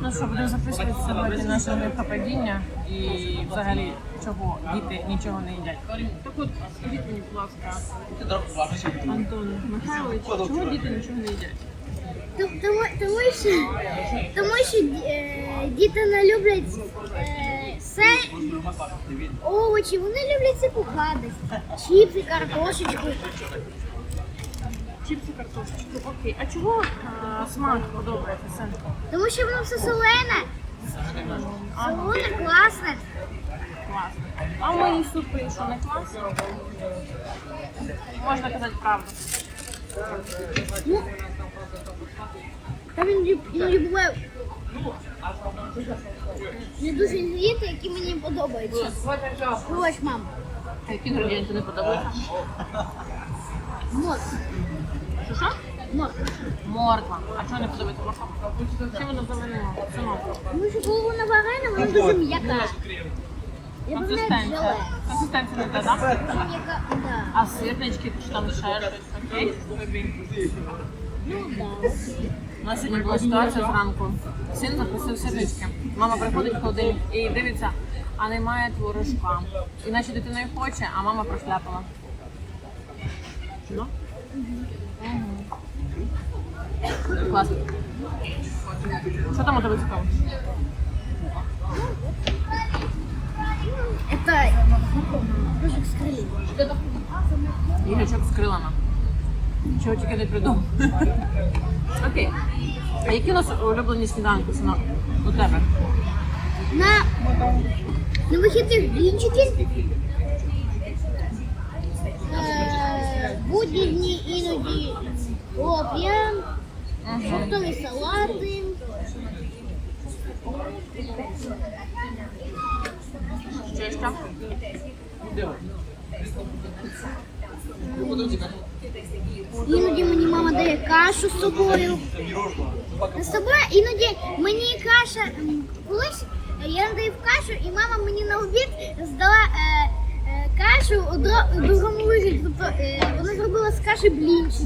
Ну що, будемо записувати сьогодні наше невпадіння і взагалі чого діти нічого не їдять. Так от, скажіть мені, будь ласка, Антон Михайлович, чого діти нічого не їдять? Тому, тому, що, тому що е, діти не люблять е, все овочі, вони люблять всяку гадость. Чіпси, картошечку. Чіпси, картошечку, окей. А чого а, смак подобається синку? Тому що воно все солене. Солоне, класне. Класно. А мої супи, що не класно? Можна казати правду. Ну, там іноді іноді буває не дуже інгредієнти, які мені подобаються. Пробач, мам. А які інгредієнти не подобаються? Морква. Що що? Морква. Морква. А чого не подобається морква? Чим вона завинила? Чому? Тому що коли вона варена, вона дуже м'яка. Я б не желе. Консистенція. Консистенція не та? М'яка, да. А сирнички чи там ще щось, окей? Ну, да. У нас сьогодні була ситуація зранку. Син запросив сирнички. Мама приходить в холодильник і дивиться, а немає творожка. І наче дитина й хоче, а мама прошляпала. Ну? Класно. Що там у тебе цікаво? Это рожек с крыльями. Іграчок з крилами. Чого тільки не придумав. Окей. А які у нас улюблені сніданки, синок? У тебе? На, на вихідних блінчики. Е, будні дні іноді хлоп'я, фруктові салати. Ще що? Іноді мені мама дає кашу з собою. З собою іноді мені каша колись я надаю кашу, і мама мені на обід здала е, е, кашу у другому вигляді. Тобто е, вона зробила з каші блінчики.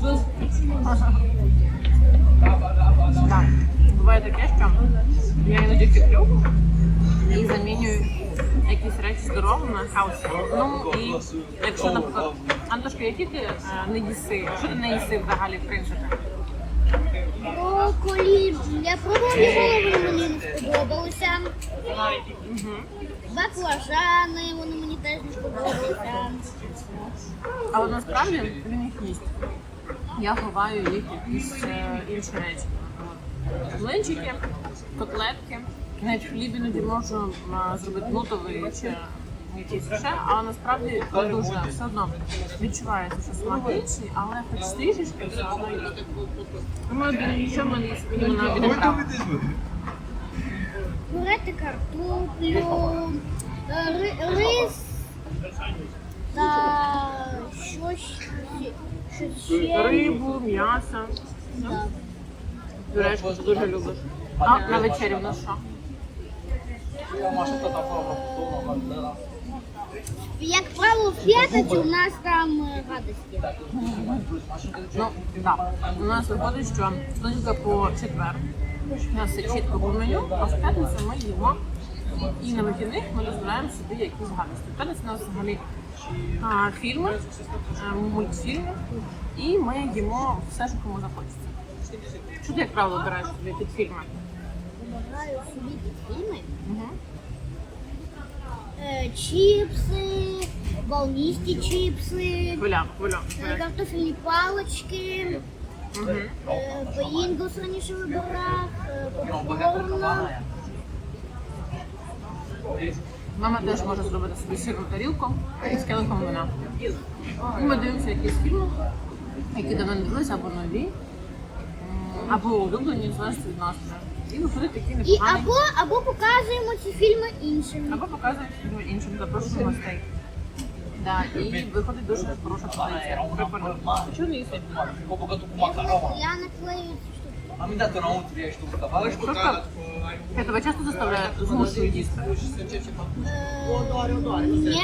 Так. Буває таке, що я іноді киплю і замінюю якісь речі здоровими хаусі. Ну і якщо, наприклад, Антошка, які ти е, не їси? Що ти не їси взагалі, в принципі? Брокколі. Я пробувала голови, мені не сподобалося. Угу. Баклажани, вони мені теж не сподобалися. Але насправді він їх їсть. Я ховаю їх в якісь е, інші речі. От. Млинчики, котлетки, навіть хліб іноді можу а, зробити нутовий чи якийсь ще, але насправді дуже все одно відчувається, що смак інший, але хоч трішечки все одно є. Тому що ми їмо на обід Варити картоплю, е, ри- рис та щось, щось ще. Рибу, м'ясо. Да. Пюрешку ти дуже любиш. А на вечері в нас що? Як правило, в п'ятницю у нас там е, радості. Ну, так. У нас виходить, що тільки по четвер. У нас все чітко по меню, а в п'ятницю ми їмо. І на вихідних ми дозволяємо собі якісь гадості. В п'ятницю у нас взагалі а, фільми, а, мультфільми, і ми їмо все, що кому захочеться. Що ти, як правило, береш собі під фільми? Вибираю собі під фільми. Угу. Е, Чіпси, волністі чіпси, Хвиля, хвиля. е, картофельні палички, Угу. е, Паїнгус раніше вибирав, е, попкорн. Мама теж може зробити собі сирну тарілку з келихом вина. Ми дивимося якісь фільми, які давно не дивилися, або нові, або улюблені, залежить від настрою. І виходить такі І непогані. або, або показуємо ці фільми іншим. Або показують фільми іншим, запрошуємо гостей. Да, і виходить дуже хороша традиція. Прикольно. Чого не їсти? Я наклею ці штуки. Ma mi dato una utile sto cavalo sto Що Я тебе часто заставляю змушую їсти. Е, Ні,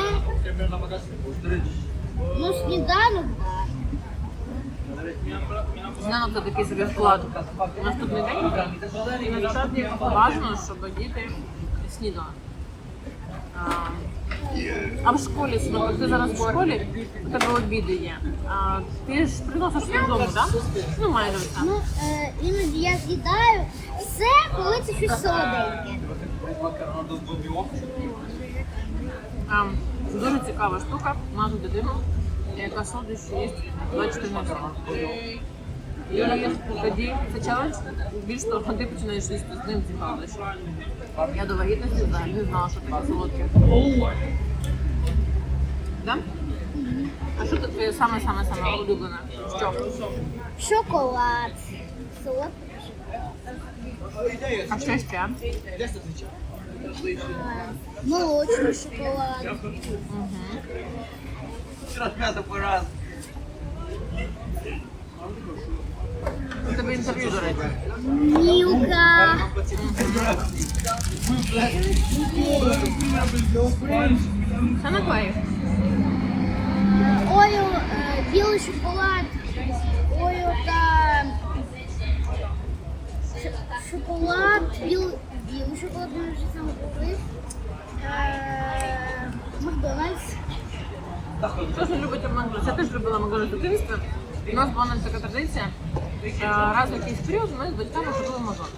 ну сніданок, да. Це такий собі вклад. Наступний день і насправді важливо, щоб діти снідали. А, в школі, слухай, ти зараз в школі, у тебе обіди є. А, ти ж приносиш додому, так? Ну, майже все. Ну, е, іноді я з'їдаю все, коли це щось солоденьке. А, дуже цікава штука, мати дитину, яка солодощі їсть 24 на 7. І тоді це челендж, більш того, ти починаєш їсти з ним ці солодощі. Я до вагітності взагалі не знала, що таке солодке. Да? А що тут твоє саме-саме-саме улюблене? Що? Шоколад. Солодкий. А що ще? Е, Молочний шоколад. Раз м'ясо по раз. У тебе інтерв'ю, до речі. Мілка. Що наклеїв? Орео, е, білий шоколад. Орео та ш- шоколад, білий, білий шоколад, ми вже саме купив. Е, Макдональдс. Хтось не любить Макдональдс. Я теж любила Макдональдс в дитинстві. У нас була навіть така традиція. Е, Раз в якийсь період ми з батьками ходили в.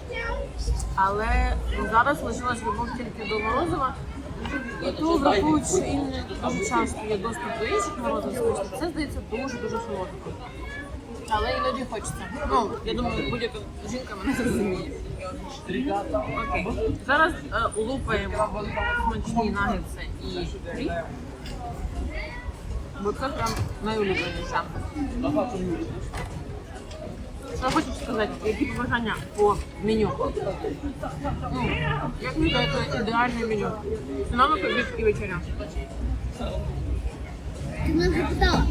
Але зараз лишилась любов тільки до морозива. І то, враховуючи, що і дуже часто є доступ до інших морозив це здається дуже-дуже солодко. Але іноді хочеться. Ну, я думаю, будь-яка жінка мене зрозуміє. Окей. Зараз е, лупаємо смачні нагетси і хліб. Бо це прям найулюбленіше. Що хочеш сказати, які побажання по меню? Ну, як мені здається, ідеальне меню. Синонок, обід і вечеря. Ти мене вже питала.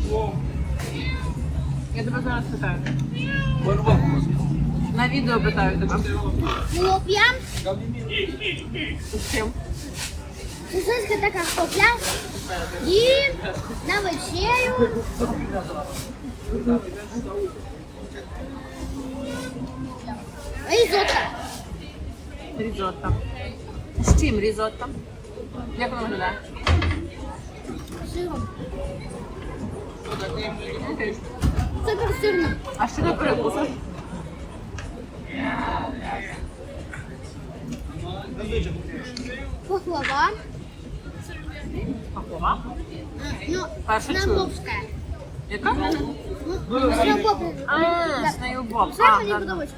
Я тебе зараз питаю. По-любому. На відео питаю тебе. Хлоп'я. З чим? Сосиска така хлоп'я. І на вечерю. Різотто. Різотто. З чим різотто? Як воно виглядає? Сиром. Окей. Супер сирно. А що ти перекусиш? Пахлава. Пахлава? Ну, Перше чую. Яка? Ну, снайбоб. А, снейлбоб. Це мені подобається.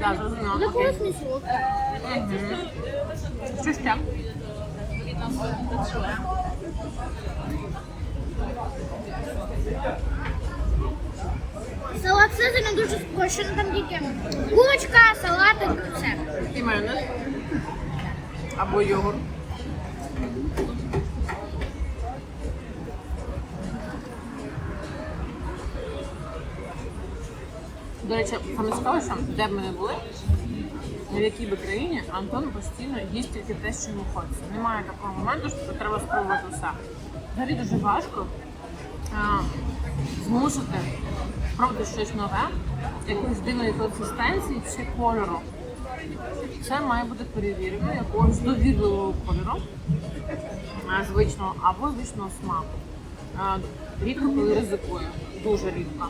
Да, зрозуміло. Окей. корисна і солодка. Мгм. Що ще? Салат Цезарь не дуже спрощений, там тільки курочка, салатик, все. І майонез. Або йогурт. До речі, саме цікаве, що де б ми не були, в якій би країні Антон постійно їсть тільки те, що йому хочеться. Немає такого моменту, що треба спробувати все. Взагалі дуже важко а, змусити пробувати щось нове, якоїсь дивної консистенції чи кольору. Це має бути перевірено якогось довірливого кольору, звичного або звичного смаку. Рідко коли ризикує, дуже рідко.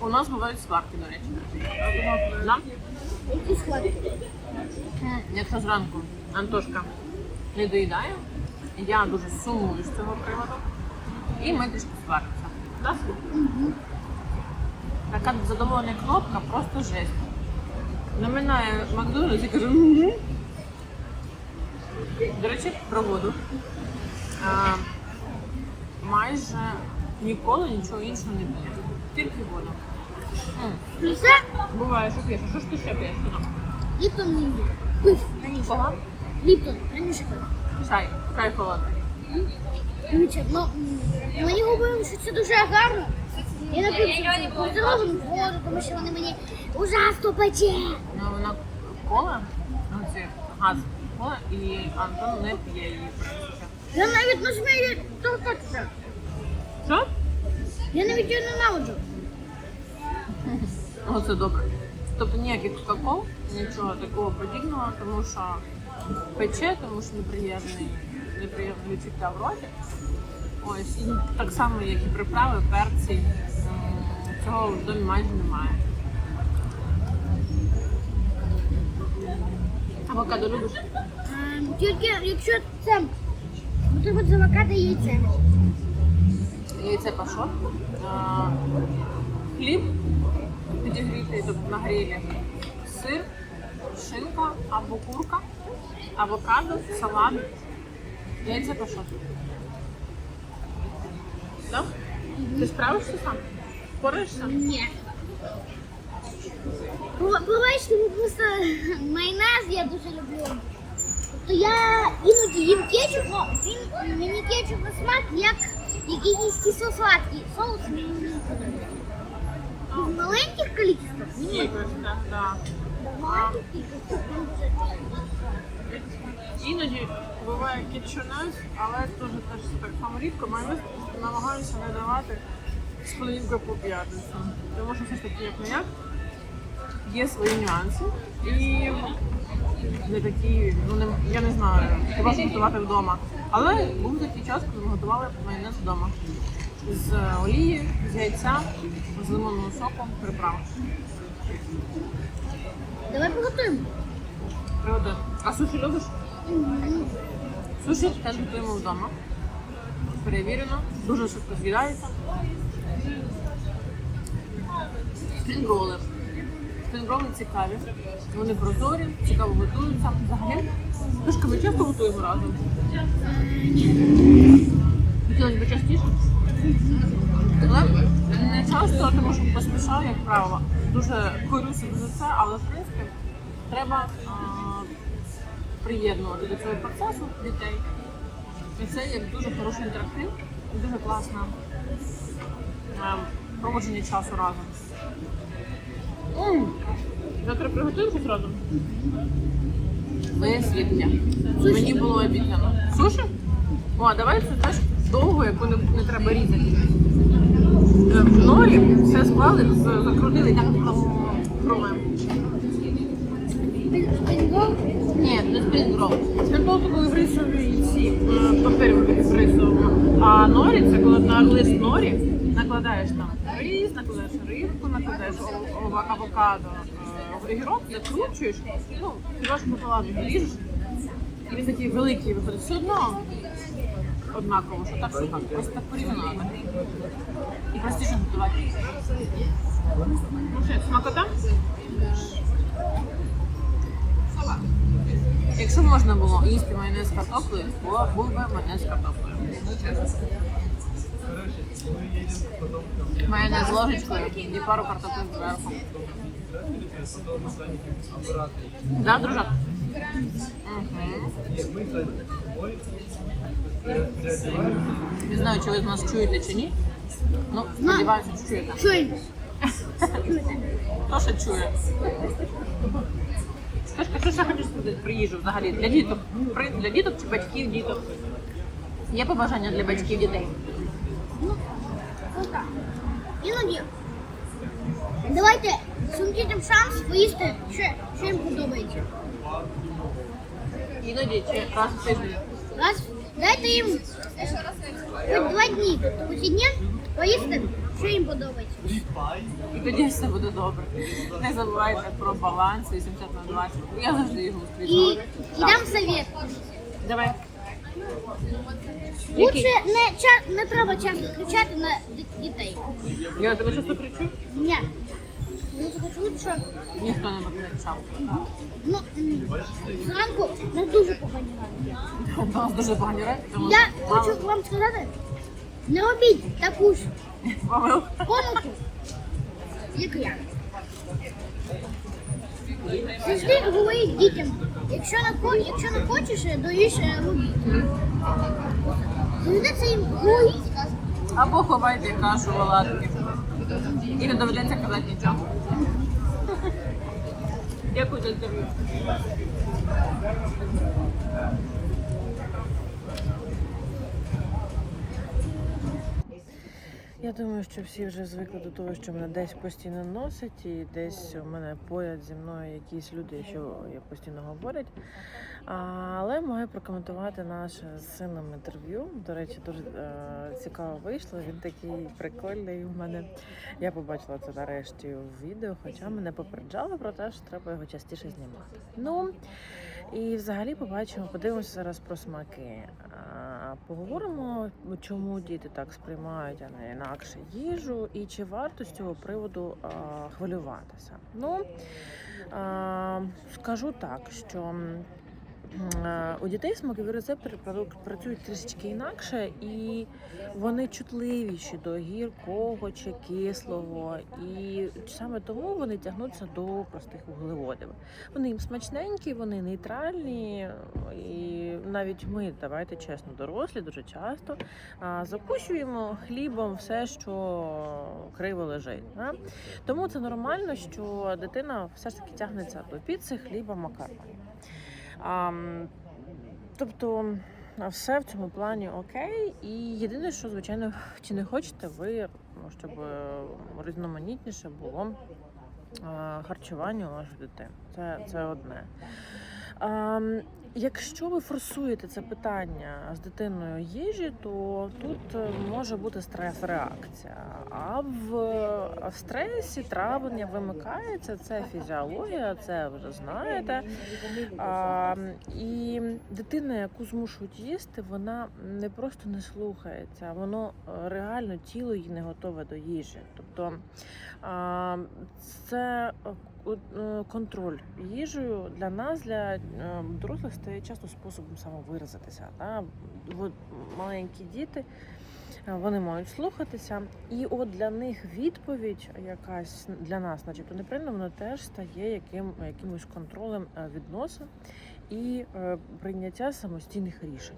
У нас бувають сварки, до речі. Да? Які сладкі. М, Якщо зранку Антошка не доїдає, я дуже сумую з цього приводу, і ми трішки сваримося. Да? Така задоволена кнопка просто жесть. Наминає Макдональдс і каже, угу. До речі, про воду. А, майже ніколи нічого іншого не п'є. Тільки воду. І це Буває, що п'єш. А що ж ти ще п'єш? Ліптон не їв. Пив раніше. Кого? Ліптон раніше пив. Чай. Чай холодний. Раніше. Ну, мені говорили, що це дуже гарно. Я напився поздоровим воду, тому що вони мені ужасно пече. Ну, вона кола, ну ці газ. О, і Антон не п'є її. Я навіть не смію торкатися. Що? Я навіть її ненавиджу. Ну, це добре. Тобто ніяких кока-кол, нічого такого подібного, тому що пече, тому що неприємний, неприємне відчуття в роті. Ось, і так само, як і приправи, перці. Цього в домі майже немає. Авокадо любиш? Ем, Тільки якщо це треба з авокадо і яйце. Яйце пашот, а, хліб підігрітий тобто на грилі, сир, шинка або курка, авокадо, салат, яйце пашот. Да? Ти справишся сам? Впораєшся? Ні. Пробачте, просто майонез я дуже люблю. Тобто я іноді їм кетчуп, але він мені кетчуп на смак як якийсь тісо сладкий. Соус мені не подобається. В маленьких кількостях мені Ні, так, маленьких Іноді буває кетчунес, але дуже теж так само рідко. Майонез намагаюся не давати з понеділка по п'ятницю. Тому що все ж таки як не як є свої нюанси. І не такі, ну не, я не знаю, хіба що готувати вдома. Але був такий час, коли ми готували майонез вдома. З олії, з яйця, з лимонним соком, приправ. Давай приготуємо. Приготуй. А суші любиш? Суші теж готуємо вдома. Перевірено, дуже швидко з'їдається. Спрінгроли. Спрінгроли цікаві. Вони прозорі, цікаво готуються. Взагалі. Трошки ми часто готуємо разом. Хотілося б частіше. Але не часто, тому що поспішаю, як правило. Дуже корюся за це, але в принципі треба а, приєднувати до цього процесу дітей. І це як дуже хороший інтерактив, дуже класне проводження часу разом. Завтра приготуємо щось разом? Висвітлення. Мені було обіцяно. Суші? О, а давай це теж довго, яку не, не треба різати. Е, В норі все склали, з- закрутили так кровем. Ні, не спрінгрол. Спрінгрол це коли в рисові ці е, папері в рисовому. А норі це коли на лист норі накладаєш там рис, накладаєш рибку, накладаєш авокадо, е, огірок, закручуєш, ну, трошки пополам ріжеш. І він такий великий виходить. Все одно однаково, що так, що так. Просто так порівняно. І простіше готувати. Ну смакота? Якщо можна було їсти майонез картоплею, було був би майонез картоплею. Майонез ложечкою і пару картоплин зверху. Да, дружок? Угу. Не знаю, чи ви нас чуєте чи ні. Ну, сподіваюся, що чуєте. Чуємо. Хто ще чує? Скажи, що ще хочеш сказати про їжу взагалі? Для діток? Для діток чи батьків діток? Є побажання для батьків дітей? Іноді. Давайте своїм дітям шанс поїсти, що, що їм подобається. Іноді чи раз в тиждень? Раз, дайте їм хоч два дні, тобто вихідні, поїсти, що їм подобається. І тоді все буде добре. Не забувайте про баланс 80 на 20. Я завжди його І, і дам совет. Давай. Лучше не, ча, не треба часто кричати на ді- дітей. Я тебе часто кричу? Ні. Ну, лучше. Ніхто не кричав. Ну, м, зранку не дуже погані ранки. У нас дуже погані тому Я хочу вам сказати, не робіть таку ж помилку, як я. Завжди говорить дітям, якщо не, якщо не хочеш, доїш е. Завжди це їм говорить. Або ховайте кашу в оладки. І не доведеться казати нічого. Дякую за інтерв'ю. Я думаю, що всі вже звикли до того, що мене десь постійно носить, і десь у мене поряд зі мною якісь люди, що я постійно говорять. Але маю прокоментувати наше з сином інтерв'ю. До речі, дуже е, цікаво вийшло. Він такий прикольний у мене. Я побачила це нарешті в відео, хоча мене попереджали про те, що треба його частіше знімати. Ну і взагалі побачимо, подивимося зараз про смаки. Поговоримо, чому діти так сприймають, а не інакше їжу, і чи варто з цього приводу а, хвилюватися. Ну а, скажу так, що. Е, У дітей смакові рецептори працюють трішечки інакше, і вони чутливіші до гіркого чи кислого, і саме тому вони тягнуться до простих вуглеводів. Вони їм смачненькі, вони нейтральні, і навіть ми, давайте чесно, дорослі дуже часто а, закусуємо хлібом все, що криво лежить. Да? Тому це нормально, що дитина все ж таки тягнеться до піци, хліба, макаронів. А, тобто все в цьому плані окей. І єдине, що, звичайно, чи не хочете ви, ну, щоб е, різноманітніше було е, харчування у вашої дитини. Це, це одне. Якщо ви форсуєте це питання з дитиною їжі, то тут е, може бути стрес-реакція. А в, стресі травлення вимикається, це фізіологія, це вже знаєте. А, і дитина, яку змушують їсти, вона не просто не слухається, воно е, реально тіло її не готове до їжі. Тобто а, це е, ко- контроль їжею для нас, для дорослих, стає часто способом самовиразитися. Да? Маленькі діти. Вони мають слухатися, і от для них відповідь якась для нас, начебто неприємна, вона теж стає яким, якимось контролем відносин і е, прийняття самостійних рішень.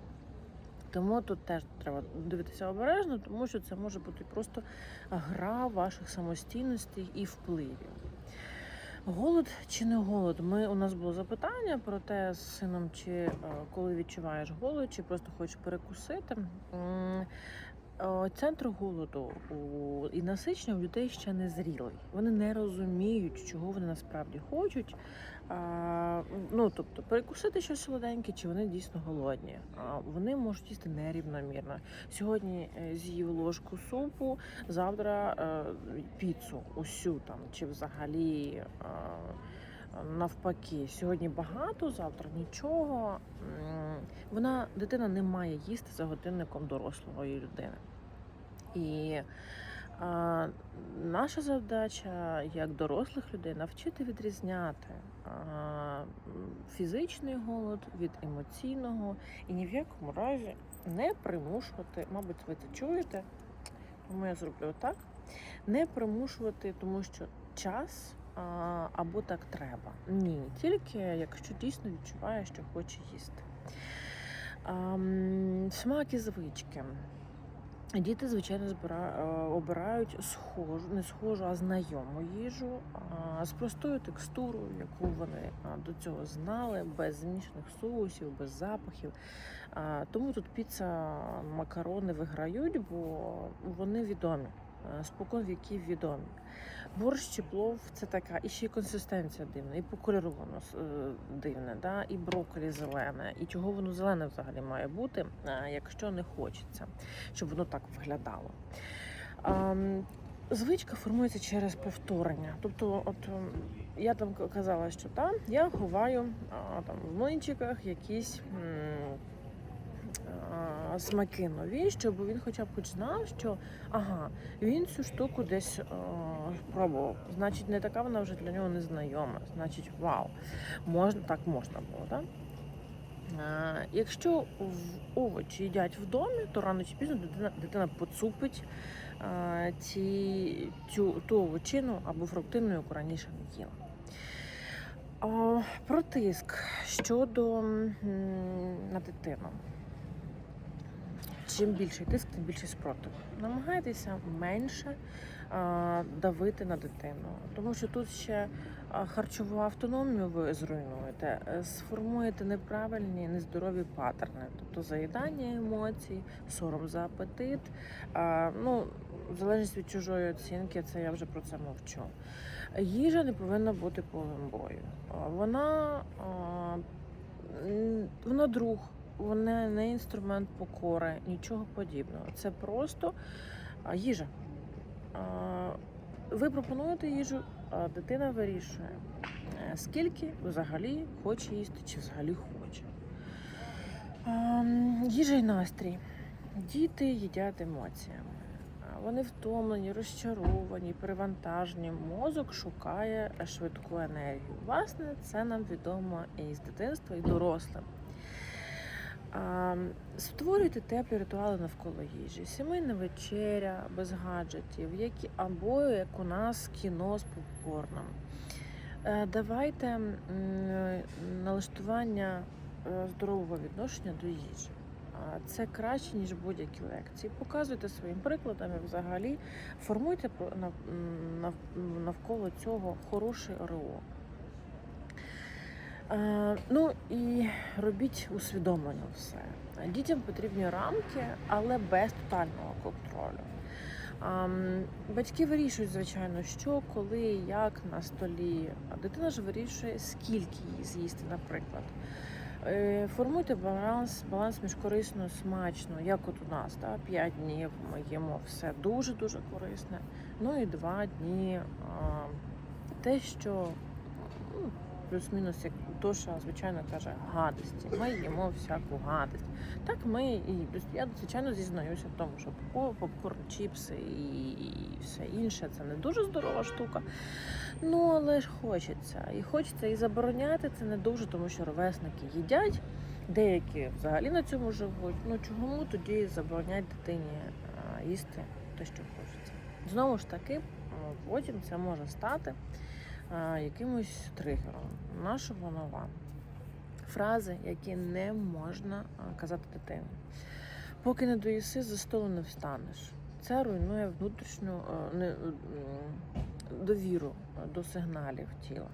Тому тут теж треба дивитися обережно, тому що це може бути просто гра ваших самостійностей і впливів. Голод чи не голод? Ми у нас було запитання про те з сином, чи е, коли відчуваєш голод, чи просто хочеш перекусити. Е, Центр голоду і насичення у людей ще не зрілий. Вони не розуміють, чого вони насправді хочуть. Ну тобто перекусити щось солоденьке, чи вони дійсно голодні. Вони можуть їсти нерівномірно. Сьогодні е, з'їв ложку супу, завтра е, піцу, усю там, чи взагалі. Навпаки, сьогодні багато, завтра нічого. Вона дитина не має їсти за годинником дорослої людини. І а, наша задача як дорослих людей навчити відрізняти а, фізичний голод від емоційного і ні в якому разі не примушувати, мабуть, ви це чуєте, тому я зроблю так. Не примушувати, тому що час або так треба. Ні, тільки якщо дійсно відчуває, що хоче їсти. Смак і звички. Діти, звичайно, збира... е, обирають схожу, не схожу, а знайому їжу з простою текстурою, яку вони до цього знали, без змішаних соусів, без запахів. Тому тут піца, макарони виграють, бо вони відомі. Е, Спокон віків відомі. Борщ чи плов це така, і ще й консистенція дивна, і по кольору воно е, дивне, да? і брокколі зелене, і чого воно зелене взагалі має бути, е, якщо не хочеться щоб воно так виглядало. Звичка формується через повторення. Тобто, от ем, я там казала, що там я ховаю там в млинчиках якісь смаки нові, щоб він хоча б хоч знав, що ага, він цю штуку десь а, пробував. Значить, не така вона вже для нього незнайома. Значить, вау, можна так можна було, так? Якщо овочі їдять в домі, то рано чи пізно дитина, дитина поцупить ці, цю ту овочину або фруктину, яку раніше не їла. Про тиск щодо на дитину. Чим більший тиск, тим більший спротив. Намагайтеся менше а, давити на дитину, тому що тут ще харчову автономію ви зруйнуєте, е, сформуєте неправильні, нездорові паттерни, тобто заїдання емоцій, сором за апетит. А, ну, в залежності від чужої оцінки, це я вже про це мовчу. Їжа не повинна бути полем бою. Вона, вона друг, вона не інструмент покори, нічого подібного. Це просто їжа. Ви пропонуєте їжу, а дитина вирішує, е, скільки взагалі хоче їсти, чи взагалі хоче. Їжа і настрій. Діти їдять емоціями. Вони втомлені, розчаровані, перевантажені. Мозок шукає швидку енергію. Власне, це нам відомо і з дитинства, і дорослим. Створюйте теплі ритуали навколо їжі, сімейна вечеря без гаджетів, які, або як у нас кіно з попкорном. Е, Давайте налаштування е, здорового відношення до їжі. Це краще, ніж будь-які лекції. Показуйте своїм прикладами взагалі, формуйте навколо цього хороший ОРО. Е, Ну і робіть усвідомлено все. Дітям потрібні рамки, але без тотального контролю. Батьки вирішують, звичайно, що, коли, як на столі. А дитина ж вирішує, скільки її з'їсти, наприклад. Е, Формуйте баланс, баланс між корисно смачно, як от у нас, да, 5 днів ми їмо все дуже-дуже корисне. Ну і 2 дні те, що ну, плюс-мінус, як Тоша, звичайно, каже, гадості. Ми їмо всяку гадость. Так ми і я звичайно зізнаюся в тому, що попко- попкорн, чіпси і все інше це не дуже здорова штука. Ну але ж хочеться. І хочеться і забороняти це не дуже, тому що ровесники їдять. Деякі взагалі на цьому живуть. Ну чому тоді заборонять дитині їсти те, що хочеться? Знову ж таки, потім це може стати якимось тригером. Наша нова. Фрази, які не можна казати дитині. Поки не доїси, за столу не встанеш. Це руйнує внутрішню не, довіру до сигналів тіла.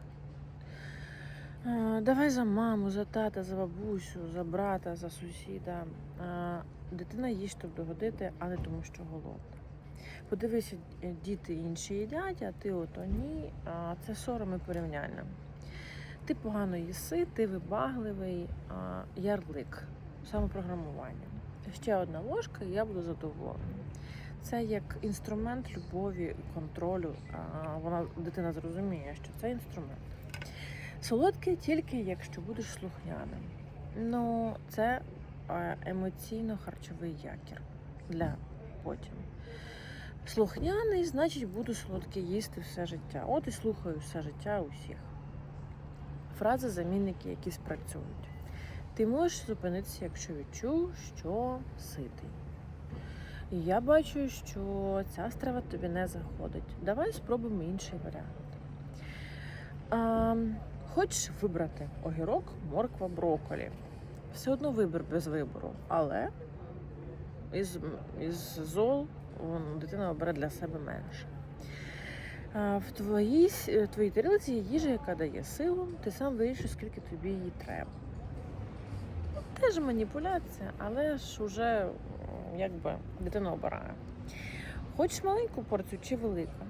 Давай за маму, за тата, за бабусю, за брата, за сусіда. Дитина їсть, щоб догодити, а не тому, що голодна. Подивися, е, діти інші їдять, а ти ото ні. Це сором і порівняння. Ти погано їси, ти вибагливий, а, ярлик, самопрограмування. Ще одна ложка, і я буду задоволена. Це як інструмент любові контролю. А, Вона дитина зрозуміє, що це інструмент. Солодке тільки якщо будеш слухняним. Ну, це емоційно-харчовий якір для потім. Слухняний, значить, буду солодке їсти все життя. От і слухаю все життя усіх. Фрази замінники, які спрацюють. Ти можеш зупинитися, якщо відчув, що ситий. Я бачу, що ця страва тобі не заходить. Давай спробуємо інший варіант. А, хочеш вибрати огірок, морква, брокколі. Все одно вибір без вибору, але із, із зол дитина обере для себе менше. В твоїй, в твоїй тарілці є їжа, яка дає силу, ти сам вирішуєш, скільки тобі її треба. Теж маніпуляція, але ж уже якби дитина обирає. Хочеш маленьку порцію чи велика?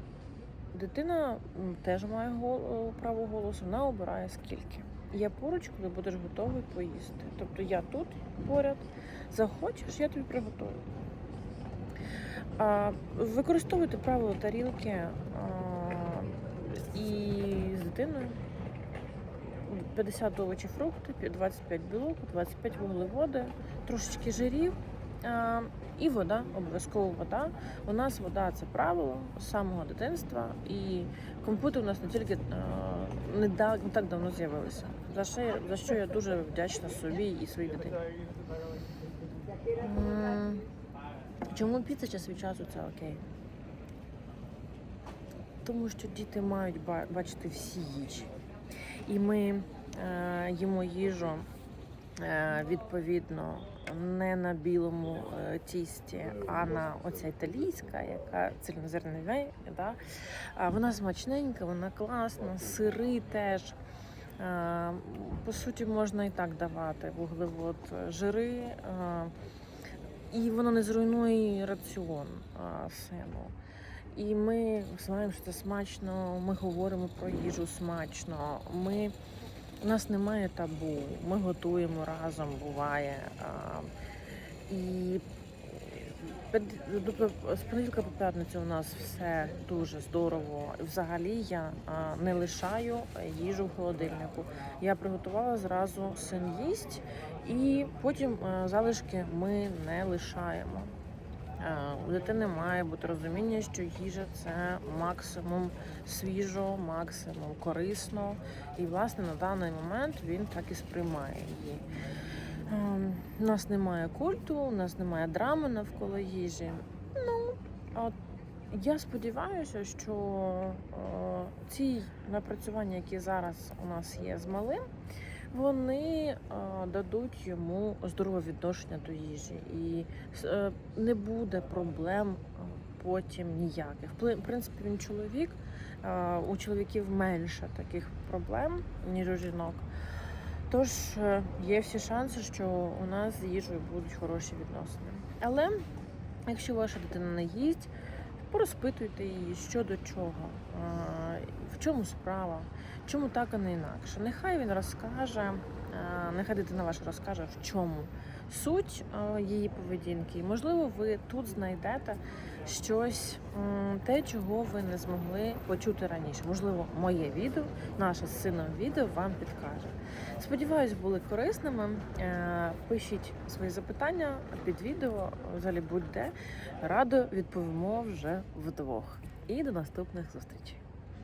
Дитина теж має гол- право голосу, вона обирає скільки. Я поруч, коли будеш готовий поїсти. Тобто я тут поряд, захочеш, я тобі приготую. Використовуйте правило тарілки і з дитиною 50 овочі, фрукти, 25 білок, 25 вуглеводи, трошечки жирів і вода, обов'язково вода. У нас вода це правило з самого дитинства, і комп'ютер у нас не тільки не, да- не так давно з'явилися. За що, за що я дуже вдячна собі і своїй дитині. Чому піца час від часу це окей? Тому що діти мають бачити всі їжі. І ми е, їмо їжу е, відповідно не на білому е, тісті, а на оця італійська, яка цільнозернева, да? А вона смачненька, вона класна, сири теж. Е, По суті, можна і так давати вуглевод, жири, е, і воно не зруйнує раціон е, сину. І ми знаємо, що це смачно, ми говоримо про їжу смачно. Ми, у нас немає табу, ми готуємо разом, буває. А, і тобто з понеділка по п'ятницю у нас все дуже здорово. Взагалі я не лишаю їжу в холодильнику. Я приготувала зразу син їсть, і потім залишки ми не лишаємо. Е, У дитини має бути розуміння, що їжа це максимум свіжо, максимум корисно. І, власне, на даний момент він так і сприймає її. Ем, У нас немає культу, у нас немає драми навколо їжі. Ну, от я сподіваюся, що е, ці напрацювання, які зараз у нас є з малим, вони е, дадуть йому здорове відношення до їжі, і е, не буде проблем потім ніяких. В принципі, він чоловік. е, У чоловіків менше таких проблем, ніж у жінок. Тож е, є всі шанси, що у нас з їжею будуть хороші відносини. Але якщо ваша дитина не їсть, порозпитуйте її, що до чого, в чому справа, чому так, а не інакше. Нехай він розкаже, е, нехай дитина ваша розкаже, в чому суть е, її поведінки. І, можливо, ви тут знайдете щось, те, чого ви не змогли почути раніше. Можливо, моє відео, наше з сином відео вам підкаже. Сподіваюсь, були корисними. Е, Пишіть свої запитання під відео, взагалі будь-де. Радо відповімо вже вдвох. І до наступних зустрічей.